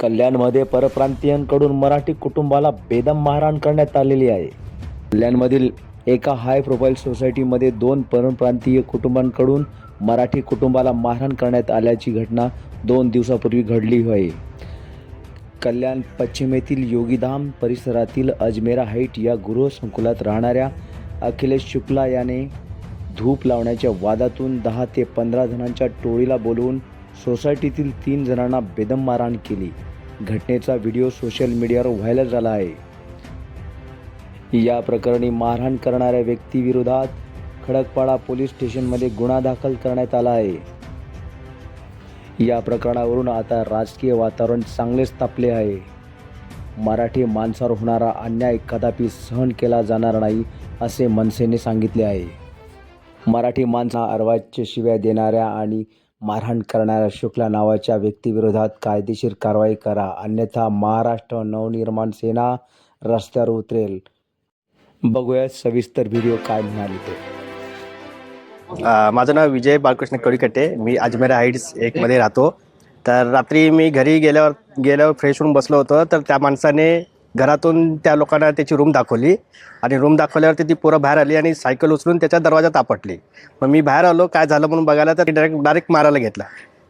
कल्याणमध्ये परप्रांतीयांकडून मराठी कुटुंबाला बेदम मारहाण करण्यात आलेली आहे. कल्याणमधील एका हाय प्रोफाईल सोसायटीमध्ये दोन परप्रांतीय कुटुंबांकडून मराठी कुटुंबाला मारहाण करण्यात आल्याची घटना दोन दिवसापूर्वी घडली आहे. कल्याण पश्चिमेतील योगीधाम परिसरातील अजमेरा हाईट या गृहसंकुलात राहणाऱ्या अखिलेश शुक्ला याने धूप लावण्याच्या वादातून दहा ते पंधरा जणांच्या टोळीला बोलवून सोसायटीतील तीन जणांना बेदम मारहाण केली. घटनेचा व्हिडिओ सोशल मीडियावर व्हायरल झाला आहे. या प्रकरणी मारहाण करणाऱ्या व्यक्तीविरोधात खडकपाडा पोलीस स्टेशनमध्ये गुन्हा दाखल करण्यात आला आहे. या प्रकरणावरून आता राजकीय वातावरण चांगलेच तापले आहे. मराठी माणसावर होणारा अन्याय कदापि सहन केला जाणार नाही असे मनसेने सांगितले आहे. मराठी माणसा अर्वाच्य शिव्या देणाऱ्या आणि मारहाण करणाऱ्या शुक्ला नावाच्या व्यक्तीविरोधात कायदेशीर कारवाई करा. अन्यथा महाराष्ट्र नवनिर्माण सेना रस्त्यावर उतरेल. बघूया सविस्तर व्हिडिओ काय म्हणाले ते. माझं नाव विजय बाळकृष्ण कळीकट्टे मी अजमेर हाईट्स एकमध्ये राहतो. तर रात्री मी घरी गेल्यावर गेल्यावर फ्रेश होऊन बसलो होतो. तर त्या माणसाने घरातून त्या लोकांना त्याची रूम दाखवली. आणि रूम दाखवल्यावरती ती पोरं बाहेर आली आणि सायकल उचलून त्याच्या दरवाजात आपटली. मग मी बाहेर आलो काय झालं म्हणून बघायला तर डायरेक्ट डायरेक्ट मारायला घेतला.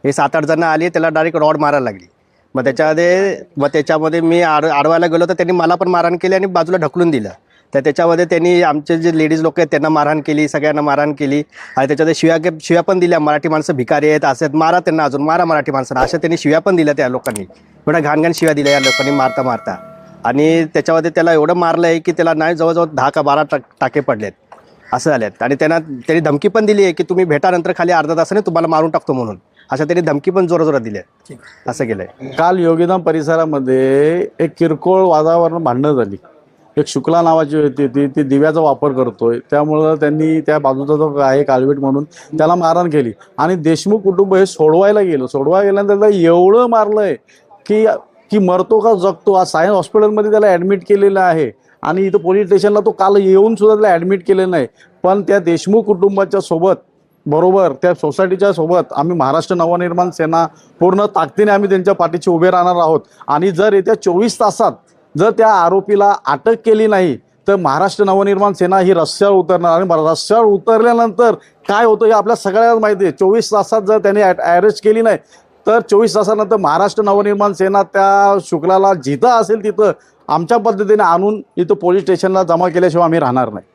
हे सात आठ जण आली त्याला डायरेक्ट रॉड मारायला लागली. मग त्याच्यामध्ये मग त्याच्यामध्ये मी आड आडवायला गेलो तर त्यांनी मला पण मारहाण केली आणि बाजूला ढकलून दिलं. तर त्याच्यामध्ये त्यांनी आमचे जे लेडीज लोक आहेत त्यांना मारहाण केली सगळ्यांना मारहाण केली. आणि त्याच्यामध्ये शिव्या शिव्या पण दिल्या. मराठी माणसं भिकारी आहेत असे आहेत. मारा त्यांना अजून मारा मराठी माणसांना. अशा त्यांनी शिव्या पण दिल्या त्या लोकांनी. एवढ्या घाणघाण शिव्या दिल्या या लोकांनी मारता मारता. आणि त्याच्यामध्ये त्याला एवढं मारलं आहे की त्याला नाही जवळजवळ दहा का बारा टाक टाके पडलेत. असं झालेत. आणि त्यांना त्यांनी धमकी पण दिली आहे की तुम्ही भेटानंतर खाली अर्धा तासाने तुम्हाला मारून टाकतो म्हणून. अशा त्यांनी धमकी पण जोरा जोरात दिली आहे. असं केलंय. काल योगीधाम परिसरामध्ये एक किरकोळ वातावरण भांडणं झाली. एक शुक्ला नावाची होती ती ती दिव्याचा वापर करतोय. त्यामुळं त्यांनी त्या बाजूचा जो आहे कालवेट म्हणून त्याला मारहाण केली. आणि देशमुख कुटुंब हे सोडवायला गेलं. सोडवायला गेल्यानंतर त्याला एवढं मारलंय की की मरतो का जगतो. आज सायन्स हॉस्पिटलमध्ये त्याला ॲडमिट केलेलं आहे. आणि इथं पोलीस स्टेशनला तो काल येऊन सुद्धा त्याला ॲडमिट केलेलं नाही. पण त्या देशमुख कुटुंबाच्या सोबत बरोबर त्या सोसायटीच्या सोबत आम्ही महाराष्ट्र नवनिर्माण सेना पूर्ण ताकदीने आम्ही त्यांच्या पाठीशी उभे राहणार आहोत. आणि जर येत्या चोवीस तासात जर त्या आरोपीला अटक केली नाही तर महाराष्ट्र नवनिर्माण सेना ही रस्त्यावर उतरणार. आणि रस्त्यावर उतरल्यानंतर काय होतं हे आपल्या सगळ्यांना माहिती आहे. चोवीस तासात जर त्यांनी अरेस्ट केली नाही तर चोवीस तासानंतर महाराष्ट्र नवनिर्माण सेना त्या शुक्लाला जिथं असेल तिथं आमच्या पद्धतीने आणून इथं पोलीस स्टेशनला जमा केल्याशिवाय आम्ही राहणार नाही.